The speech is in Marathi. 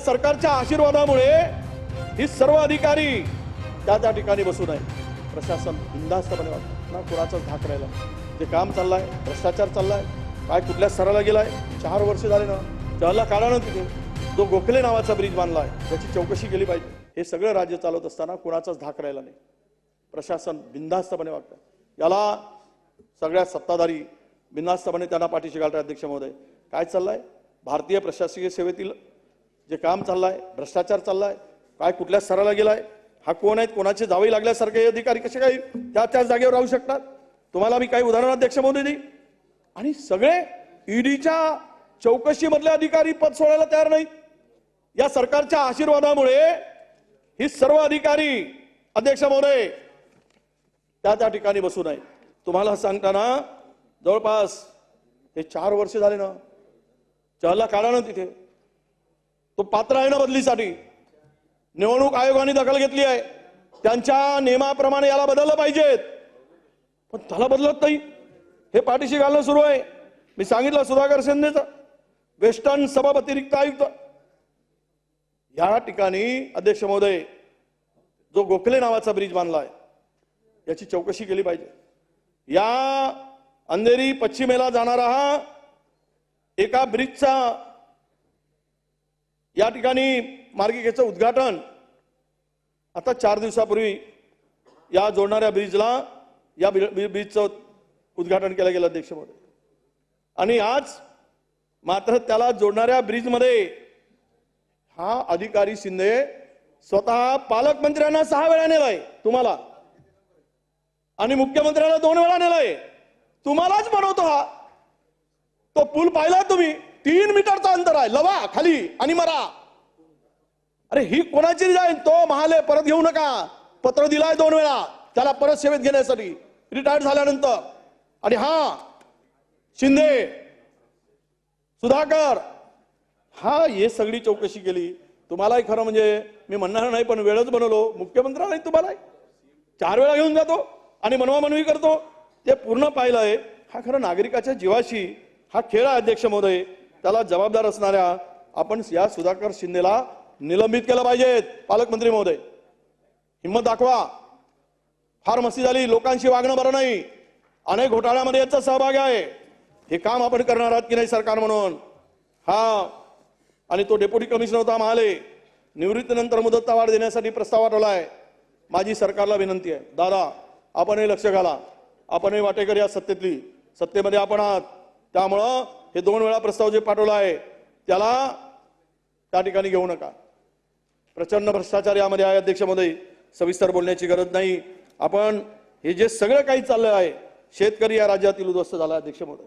या सरकारच्या आशीर्वादामुळे ही सर्व अधिकारी त्या त्या ठिकाणी बसून आहे प्रशासन बिंदास्तपणे वाटतं ना कुणाचाच धाक राहिला नाही. जे काम चाललंय भ्रष्टाचार चाललाय काय कुठल्या स्तराला गेलाय चार वर्ष झाले ना त्याला काढा ना तिथे. जो गोखले नावाचा ब्रिज बांधलाय त्याची चौकशी केली पाहिजे. हे सगळं राज्य चालवत असताना कुणाचाच धाक राहिला नाही. प्रशासन बिंदास्तपणे वागतं याला सगळ्या सत्ताधारी बिंदास्तपणे त्यांना पाठीशी घालतात अध्यक्ष महोदय. काय चाललंय? भारतीय प्रशासकीय सेवेतील जे काम चाललंय भ्रष्टाचार चाललाय काय कुठल्या स्तराला गेलाय हा कोण आहेत कोणाचे जावे लागल्यासारखे अधिकारी कसे काही त्या त्याच जागेवर राहू शकतात? तुम्हाला मी काही उदाहरण अध्यक्ष म्हणून देईन आणि सगळे ईडीच्या चौकशीमधले अधिकारी पद सोडायला तयार नाहीत. या सरकारच्या आशीर्वादामुळे ही सर्व अधिकारी अध्यक्ष महोदय त्या त्या ठिकाणी बसून आहे तुम्हाला सांगताना जवळपास हे चार वर्ष झाले ना. चहला काढा ना तिथे. तो पात्र आहे ना बदलीसाठी. निवडणूक आयोगाने दखल घेतली आहे. त्यांच्या नियमाप्रमाणे याला बदललं पाहिजेत. पण त्याला बदलत नाही. हे पाठीशी घालणं सुरू आहे. मी सांगितलं सुधाकर शिंदेचं. वेस्टर्न सभापतिरिक्त आयुक्त. या ठिकाणी अध्यक्ष महोदय जो गोखले नावाचा ब्रिज बांधला आहे याची चौकशी केली पाहिजे. या अंधेरी पश्चिमेला जाणारा हा एका ब्रिजचा या ठिकाणी मार्गिकेचं उद्घाटन आता चार दिवसापूर्वी या जोडणाऱ्या ब्रिजला या ब्रिजचं उद्घाटन केलं गेलं अध्यक्ष आणि आज मात्र त्याला जोडणाऱ्या ब्रिजमध्ये हा अधिकारी शिंदे स्वतः पालकमंत्र्यांना सहा वेळा नेलाय तुम्हाला. आणि मुख्यमंत्र्यांना दोन वेळा नेलाय. तुम्हालाच बनवतो हा. तो पूल पाहिला तुम्ही? तीन मीटरचा अंतर आहे. लवा खाली आणि मरा. अरे ही कोणाची जाईल तो महाले परत घेऊ नका. पत्र दिलाय दोन वेळा. त्याला परत सेवेत घेण्यासाठी. रिटायर्ड झाल्यानंतर. आणि हा शिंदे. सुधाकर. हा हे सगळी चौकशी केली. तुम्हालाही खरं म्हणजे मी म्हणणार नाही पण वेळच बनवलो. मुख्यमंत्र्यालाही तुम्हाला चार वेळा घेऊन जातो आणि मनवामनवी करतो. ते पूर्ण पाहिलं आहे हा खरं नागरिकाच्या जीवाशी हा खेळ आहे अध्यक्ष महोदय. त्याला जबाबदार असणाऱ्या आपण या सुधाकर शिंदेला निलंबित केलं पाहिजेत पालकमंत्री महोदय हिंमत दाखवा. फार मस्ती झाली लोकांशी वागणं बरं नाही. अनेक घोटाळ्यामध्ये याचा सहभाग आहे. हे काम आपण करणार आहात की नाही सरकार म्हणून? हा. आणि तो डेप्युटी कमिशनर होता महाले. निवृत्तीनंतर मुदतता वाढ देण्यासाठी प्रस्ताव पाठवलाय. माझी सरकारला विनंती आहे. दादा आपणही लक्ष घाला. आपणही वाटेकर या सत्तेतली सत्तेमध्ये आपण आहात. त्यामुळं हे दोन वेळा प्रस्ताव जे पाठवला आहे त्याला त्या ठिकाणी घेऊ नका. प्रचंड भ्रष्टाचार यामध्ये आहे अध्यक्ष महोदय सविस्तर बोलण्याची गरज नाही. आपण हे जे सगळं काही चाललं आहे शेतकरी या राज्यातील उद्ध्वस्त झाला अध्यक्ष महोदय